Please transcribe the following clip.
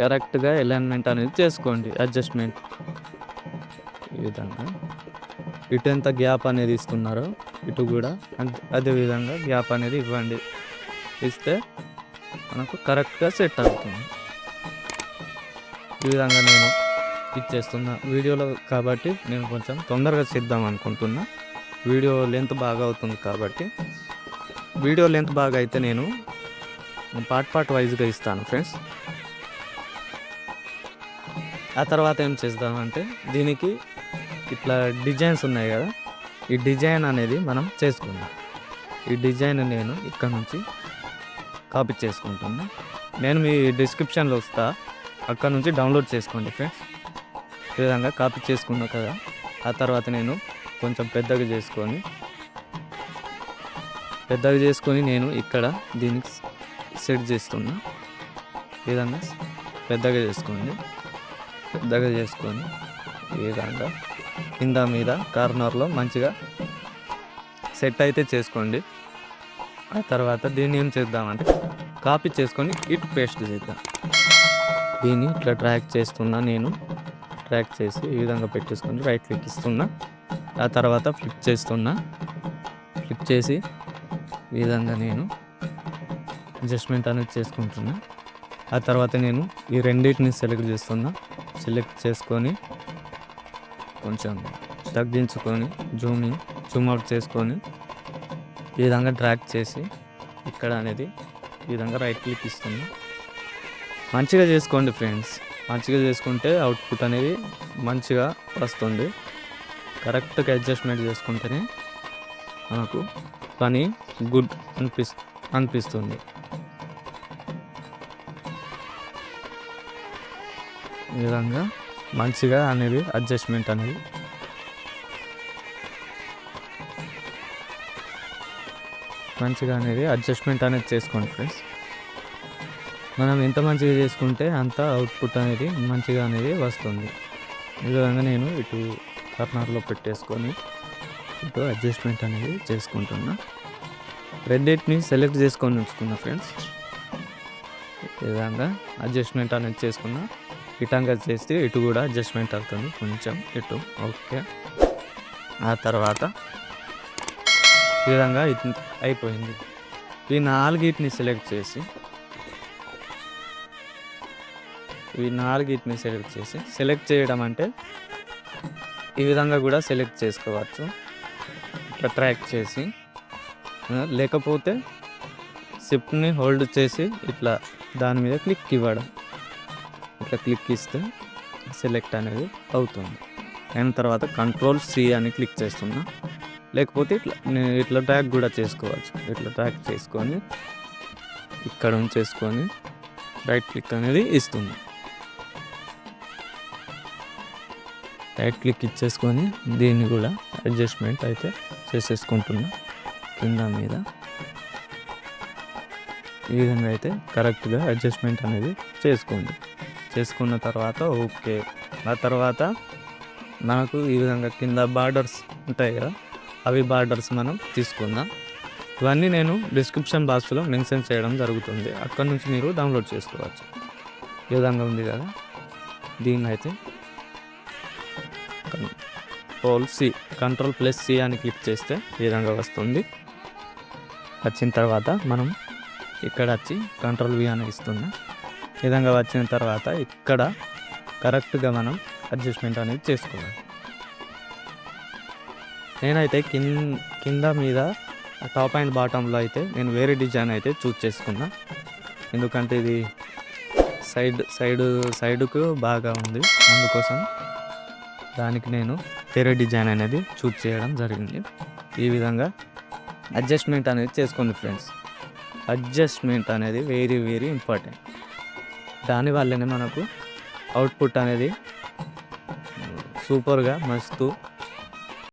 కరెక్ట్గా అలైన్మెంట్ అనేది చేసుకోండి అడ్జస్ట్మెంట్ ఈ విధంగా. ఇటు ఎంత గ్యాప్ అనేది ఇస్తున్నారో ఇటు కూడా. అదే విధంగా గ్యాప్ అనేది ఇవ్వండి. ఇస్తే మనకు కరెక్ట్గా సెట్ అవుతుంది. ఈ విధంగా నేను ఇచ్చేస్తున్నా వీడియోలో కాబట్టి నేను కొంచెం తొందరగా చేద్దాం అనుకుంటున్నా. వీడియో లెంత్ బాగా అవుతుంది కాబట్టి. వీడియో లెంత్ బాగా అయితే నేను పార్ట్ పార్ట్ వైజ్గా ఇస్తాను ఫ్రెండ్స్ ఆ తర్వాత ఏం చేద్దామంటే దీనికి ఇట్లా డిజైన్స్ ఉన్నాయి కదా. ఈ డిజైన్ అనేది మనం చేసుకుందాం. ఈ డిజైన్ నేను ఇక్కడ నుంచి కాపీ చేసుకుంటున్నా. నేను మీ డిస్క్రిప్షన్లో వస్తా. అక్కడ నుంచి డౌన్లోడ్ చేసుకోండి ఫ్రెండ్స్ ఈ విధంగా కాపీ చేసుకున్నా కదా. ఆ తర్వాత నేను కొంచెం పెద్దగా చేసుకొని పెద్దగా చేసుకొని నేను ఇక్కడ దీనికి సెట్ చేస్తున్నా. ఈ విధంగా పెద్దగా చేసుకోండి. పెద్దగా చేసుకొని ఈ విధంగా కింద మీద కార్నర్లో మంచిగా సెట్ అయితే చేసుకోండి. ఆ తర్వాత దీన్ని ఏం చేద్దామంటే కాపీ చేసుకొని ఇటు పేస్ట్ చేద్దాం. దీన్ని ఇట్లా ట్రాక్ చేస్తున్నా నేను. ట్రాక్ చేసి ఈ విధంగా పెట్టేసుకొని రైట్ క్లిక్ ఇస్తున్నా. ఆ తర్వాత ఫ్లిప్ చేస్తున్నా. ఫ్లిప్ చేసి ఈ విధంగా నేను అడ్జస్ట్మెంట్ అనేది చేసుకుంటున్నా. ఆ తర్వాత నేను ఈ రెండింటిని సెలెక్ట్ చేస్తున్నా. సెలెక్ట్ చేసుకొని కొంచెం తగ్గించుకొని జూమ్ని జూమ్ అవుట్ చేసుకొని ఈ విధంగా డ్రాక్ చేసి ఇక్కడ అనేది ఈ విధంగా రైట్ క్లిక్ ఇస్తుంది మంచిగా చేసుకోండి ఫ్రెండ్స్ మంచిగా చేసుకుంటే అవుట్పుట్ అనేది మంచిగా వస్తుంది. కరెక్ట్గా అడ్జస్ట్మెంట్ చేసుకుంటేనే మనకు పని గుడ్ అనిపిస్ అనిపిస్తుంది. ఈ విధంగా మంచిగా అనేది అడ్జస్ట్మెంట్ అనేది. మంచిగా అనేది అడ్జస్ట్మెంట్ అనేది చేసుకోండి ఫ్రెండ్స్ మనం ఎంత మంచిగా చేసుకుంటే అంత అవుట్పుట్ అనేది మంచిగా అనేది వస్తుంది. ఈ విధంగా నేను ఇటు కార్నర్లో పెట్టేసుకొని ఇటు అడ్జస్ట్మెంట్ అనేది చేసుకుంటున్నా. రెండింటిని సెలెక్ట్ చేసుకొని ఉంచుకున్నా ఫ్రెండ్స్ ఈ విధంగా అడ్జస్ట్మెంట్ అనేది చేసుకున్నా. ఇటంగా చేస్తే ఇటు కూడా అడ్జస్ట్మెంట్ అవుతుంది. కొంచెం ఇటు. ఓకే. ఆ తర్వాత ఈ విధంగా అయిపోయింది. ఈ నాలుగిటిని సెలెక్ట్ చేసి ఈ నాలుగిటిని సెలెక్ట్ చేసి సెలెక్ట్ చేయడం అంటే ఈ విధంగా కూడా సెలెక్ట్ చేసుకోవచ్చు. ఇట్లా ట్రాక్ చేసి లేకపోతే సిప్ని హోల్డ్ చేసి ఇట్లా దాని మీద క్లిక్ ఇవ్వడం. ఇట్లా క్లిక్ ఇస్తే సెలెక్ట్ అనేది అవుతుంది. అయిన తర్వాత కంట్రోల్ సి అని క్లిక్ చేస్తున్నా. లేకపోతే ఇట్లా నేను ఇట్లా ట్రాక్ కూడా చేసుకోవచ్చు. ఇట్లా ట్రాక్ చేసుకొని ఇక్కడ ఉంచేసుకొని రైట్ క్లిక్ అనేది ఇస్తుంది. రైట్ క్లిక్ ఇచ్చేసుకొని దీన్ని కూడా అడ్జస్ట్మెంట్ అయితే చేసేసుకుంటున్నా కింద మీద. ఈ విధంగా అయితే కరెక్ట్గా అడ్జస్ట్మెంట్ అనేది చేసుకోండి. చేసుకున్న తర్వాత ఓకే. ఆ తర్వాత మనకు ఈ విధంగా కింద బార్డర్స్ ఉంటాయి కదా అవి బార్డర్స్ మనం తీసుకుందాం. ఇవన్నీ నేను డిస్క్రిప్షన్ బాక్స్లో మెన్షన్ చేయడం జరుగుతుంది. అక్కడ నుంచి మీరు డౌన్లోడ్ చేసుకోవచ్చు. ఈ విధంగా ఉంది కదా? దీన్ని అయితే control C control plus C అని క్లిక్ చేస్తే ఈ విధంగా వస్తుంది. వచ్చిన తర్వాత మనం ఇక్కడ వచ్చి కంట్రోల్ వి అని ఇస్తున్నాం. విధంగా వచ్చిన తర్వాత ఇక్కడ కరెక్ట్గా మనం అడ్జస్ట్మెంట్ అనేది చేసుకోవాలి. నేనైతే కింద కింద మీద టాప్ అండ్ బాటంలో అయితే నేను వేరే డిజైన్ అయితే చూస్ చేసుకున్నా. ఎందుకంటే ఇది సైడ్ సైడ్ సైడ్కు బాగా ఉంది. అందుకోసం దానికి నేను వేరే డిజైన్ అనేది చూస్ చేయడం జరిగింది. ఈ విధంగా అడ్జస్ట్మెంట్ అనేది చేసుకోండి ఫ్రెండ్స్. అడ్జస్ట్మెంట్ అనేది వెరీ వెరీ ఇంపార్టెంట్. దానివల్లనే మనకు అవుట్పుట్ అనేది సూపర్గా మస్తు